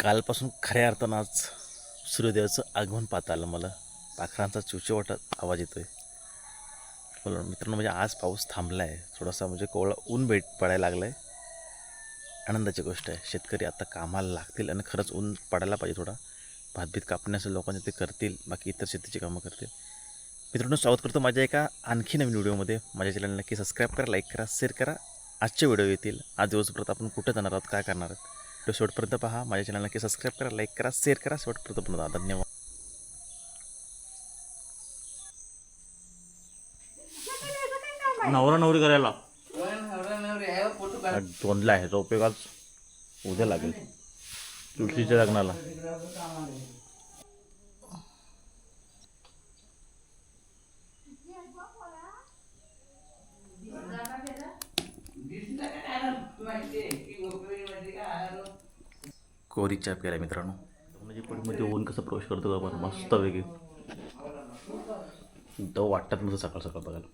कालपासून खऱ्या अर्थानं आज सूर्यदेवाचं आगमन पाहता आलं मला. पाखरांचा चिवचिवाटात आवाज येतोय. बोला मित्रांनो म्हणजे आज पाऊस थांबला आहे थोडासा म्हणजे कोवळा ऊन भेट पडायला लागला आहे आनंदाची गोष्ट आहे. शेतकरी आता कामाला लागतील आणि खरंच ऊन पडायला पाहिजे थोडा. भातभीत कापण्याचं लोकांचे ते करतील बाकी इतर शेतीची कामं करतील. मित्रांनो स्वागत करतो माझ्या एका आणखी नवीन व्हिडिओमध्ये. माझ्या चॅनल नक्की सबस्क्राईब करा लाईक करा शेअर करा. आजचे व्हिडिओ येतील. आज दिवसभरात आपण कुठे जाणार आहोत काय करणार आहोत? व्हिडिओ शेवटपर्यंत पहा. माझ्या चॅनल नक्की सबस्क्राईब करा लाईक करा शेअर करा. शेवटपर्यंत पण धन्यवाद. नवरा नवरी करायला. दोनला आहे. तो उपयोग आज उद्या लागेल. तुळशीच्या लग्नाला. कोरी चहा प्यायला मित्रांनो. म्हणजे पडीमध्ये ऊन कसं प्रवेश करतो आपण मस्त वेगळी. तो वाटतात मस्त सकाळ सकाळ बघायला.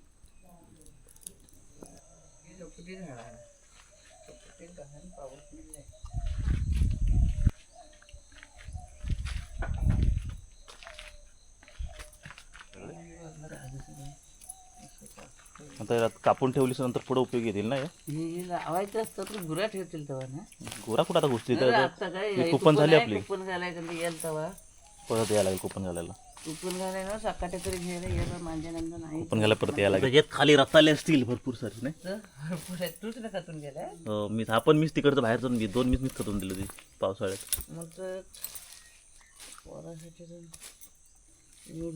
आता कापून ठेवलीस नंतर पुढे उपयोग येतील ना हे? हे लावायचं असतं तर गुरा ठेवतील तेव्हा ना. गोरा कुठं आता गोष्टी? आता काय हे कुपन झाली आपली. कुपन घालायचं ते तेव्हा. परत यायला लागेल कुपन घालायला. कुपन घालायला सकाटे तरी घ्यायला येणार माझ्या नंतर नाही. कुपन घालायला परत यायला लागेल. यात खाली रताले असतील भरपूर सारे नाही? तर भरपूर आहे. तूच ना खातून गेलाय अं, मी हा पण मीच तिकडचं बाहेर जाऊन दोन मीच मीच खातून दिली होती पावसाळ्यात. मग तर पोरासाठी म्हणून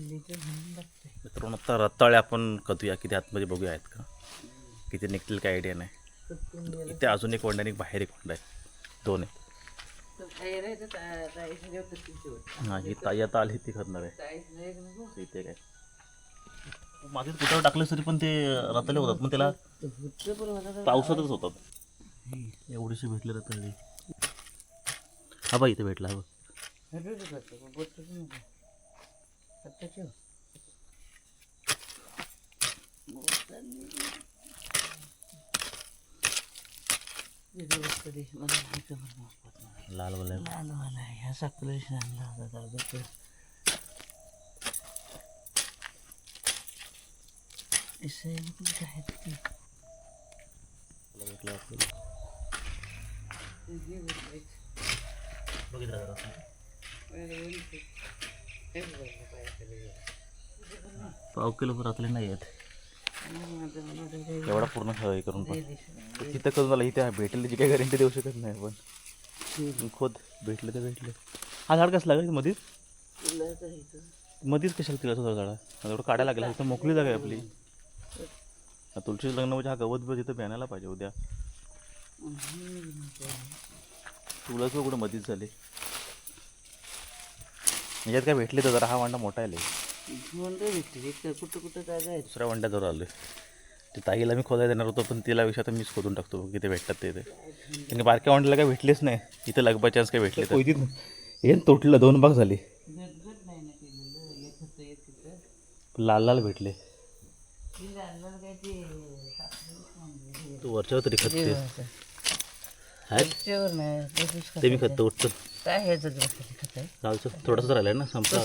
मित्रांनो आता रताळे आपण कधूया? किती आतमध्ये बघूया आहेत का? किती निघतील काय आयडिया नाही. गेलं? इथे अजून एक वंडा आणि एक बाहेर एक वंडा आहे. दोन आहे. हा ही आली ती करणार आहे इथे काय? मागे कुठं टाकलं तरी पण ते रताले होतात. मग त्याला पावसातच होतात. एवढीशी भेटले रताळे. हा बाई इथे भेटला हा बघ. मला. लाल वाला लाल वाला ह्या आणला होता दादा. इसे आहेत बघितलं पायाखाली. पाव किलो रताळे नाही आहेत एवढा पूर्ण हे करून पण. तिथं करून झालं इथे भेटेल त्याची काही गॅरंटी देऊ शकत नाही पण खोद भेटलं तर भेटले. हा झाड कसं लागेल मध्येच मध्येच कशाला तिला झाड आता एवढं काढायला लागेल इथं मोकळी जागा आहे आपली. हा तुळशीचं लग्न म्हणजे हा गवत बिवत इथं बियाण्याला पाहिजे उद्या. तुलाच कुठं मध्येच झाले. याच्यात काय भेटले तर जरा हा वांडा मोठा आहे भेटते इतकं कुठं कुठं जागा आहे दुसऱ्या वंड्याजवळ आलो ते ताईला मी खोदायला देणार होतो पण तिला विषय आता मीच खोदून टाकतो किती भेटतात ते ते. त्यांनी बारक्या वंड्याला काय भेटलेच नाही. इथं लगबा चान्स काय भेटले तर हे तुटलं दोन भाग झाले. लाल लाल भेटले. काय ते वरच्यावर तरी खत ते मी खातं. उठतं काय ह्याचं खाली खात आहे? लालचं थोडंसं राहिलं ना संपला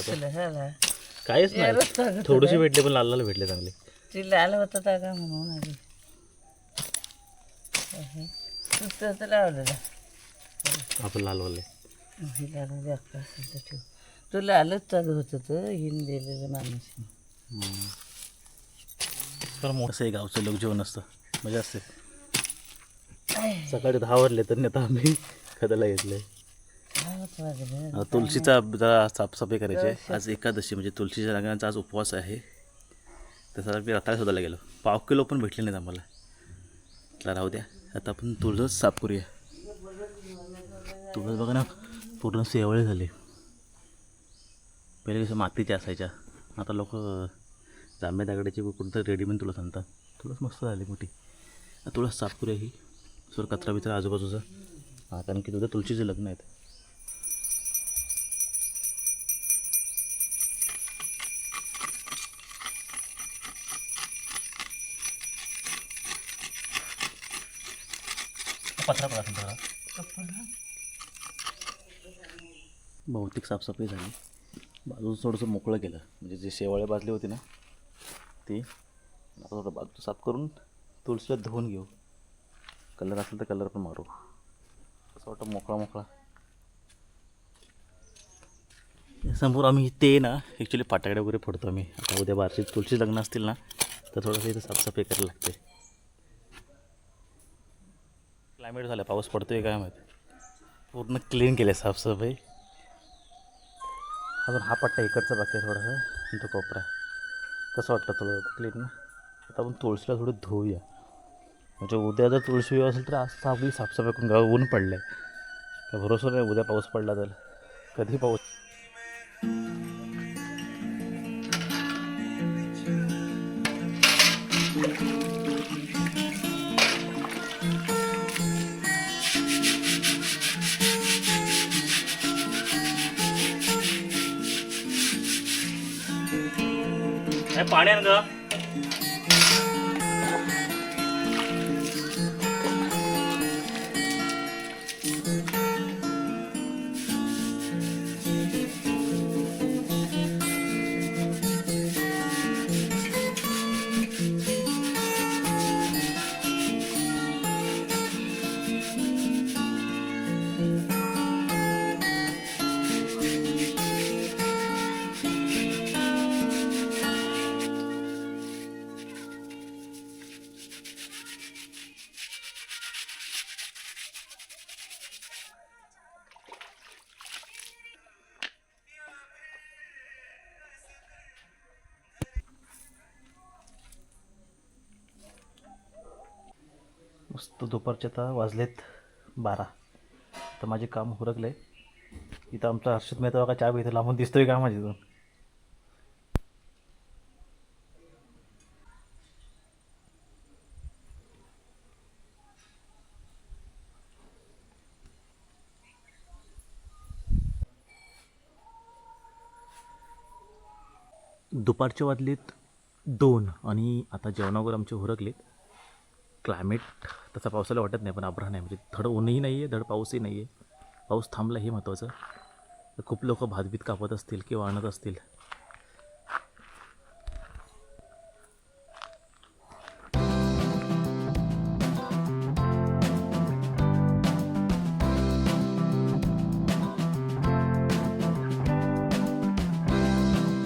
काहीच नाही. थोडेसे भेटले पण लाल लाल भेटले चांगले. ती लाल होतं का का म्हणून नुसतं तर लावलेलं. आपण लाल वाले. ही लाल अक्का असेल तर ठेव. तो लालच चालू होतं तर हिन दिलेलं माणूस. तर मोठं गावचं लोक जेवण असतं. मजा असते. सकाळी दहा वाजले तर आता आम्ही. खताला घेतलंय दहाच वाजले आता तुळशीचा जरा साफसफाई करायची आहे. आज एकादशी म्हणजे तुळशीच्या लग्नाचा आज उपवास आहे. तसा मी रताळा शोधायला गेलो. पाव किलो पण भेटले नाहीत आम्हाला. त्याला राहू द्या. आता आपण तुळस साफ करूया. तुळस बघा ना पूर्ण सेवळे झाले. पहिले कसं मातीच्या असायच्या. आता लोक जांभ्या दगडाची कुठं रेडीमेड तुळस आणतात. तुळस मस्त झाली मोठी. तुळस साफ करूया ही. सर कचरा बिचरा आजूबाजूचा. हा कारण की तुझं तुळशीचं लग्न आहेत. पत्रा बघा तुमचा बहुतेक साफसफाई झाली. बाजूचं थोडंसं मोकळं केलं. म्हणजे जे शेवाळे भाजले होते ना ते आता थोडं बाजू साफ करून तुळशीला धुवून घेऊ. कलर असेल तर कलर पण मारू. असं वाटतं मोकळा मोकळा. समोर आम्ही ते ना ॲक्च्युली फाटाकडे वगैरे फोडतो आम्ही. आता उद्या बारशी तुळशी लग्न असतील ना तर थोडंसं इथं साफसफाई करायला लागते. क्लायमेट झालं पाऊस पडतोय काय माहिती? पूर्ण क्लीन केलं साफसफाई. अजून हा पट्टा इकडचा बाकी आहे थोडासा तो कोपरा. कसं वाटतं तुला क्लीन ना? आता आपण तुळशीला थोडं धुवूया म्हणजे उद्या जर तुळशी असेल तर आज आपली साफसफाई करून गाव ऊन पडलं आहे काय भरोसा नाही उद्या पाऊस पडला तर. कधी पाऊस Thank you. पाण्यानं तर दुपारचे आता वाजलेत बारा. तर माझे काम हुरकलं. आहे इथं आमचा हर्षद मेहता का चहा इथं लांबून दिसतोय का माझी इथून? दुपारचे वाजलेत दोन आणि आता जेवणावर आमचे हुरकलेत. क्लायमेट तसा पावसाला वाटत नाही पण आभ्रा नाही म्हणजे धड ऊनही नाही आहे धड पाऊसही नाही आहे. पाऊस थांबला हे महत्त्वाचं खूप लोक भातबीत कापत असतील किंवा आणत असतील.